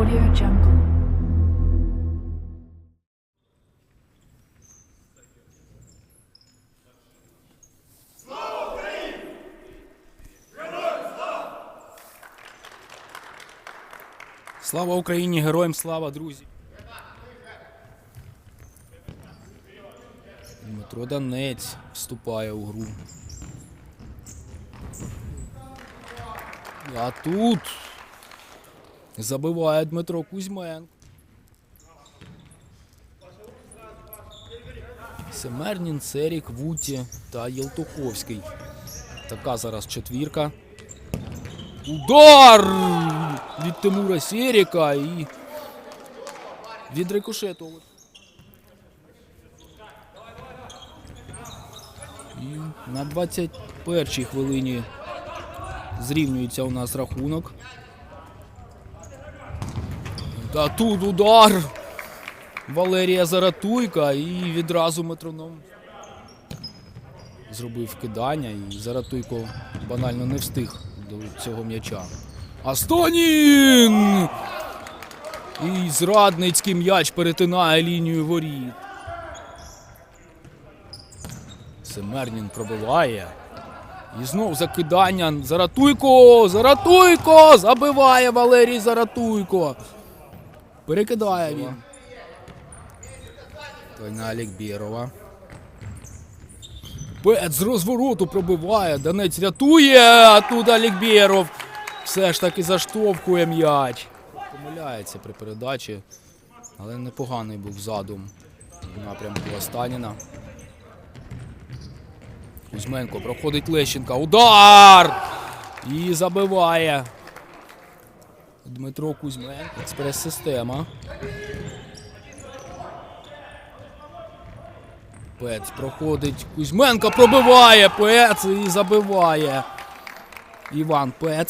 Audio Jungle. Слава Україні! Героям слава! Друзі! Дмитро Донець вступає у гру. А тут забиває Дмитро Кузьменко. Семернін, Церік, Вуті та Єлтуховський. Така зараз четвірка. Удар від Тимура Серіка і від рикошету. На 21-й хвилині зрівнюється у нас рахунок. Та тут удар Валерія Заратуйка і відразу метроном зробив кидання, і Заратуйко банально не встиг до цього м'яча. Астонін! І зрадницький м'яч перетинає лінію воріт. Семернін пробиває. І знов закидання. Заратуйко! Заратуйко! Забиває Валерій Заратуйко. Перекидає він. Той на Алікбєрова. Пет з розвороту пробиває. Донець рятує. А тут Алікбєров. Все ж таки заштовхує м'яч. Помиляється при передачі. Але непоганий був задум в напрямку Останіна. Кузьменко проходить Лещенка. Удар! І забиває. Дмитро Кузьменко. Експрес-система. Пец проходить. Кузьменко пробиває. Пец і забиває. Іван Пец.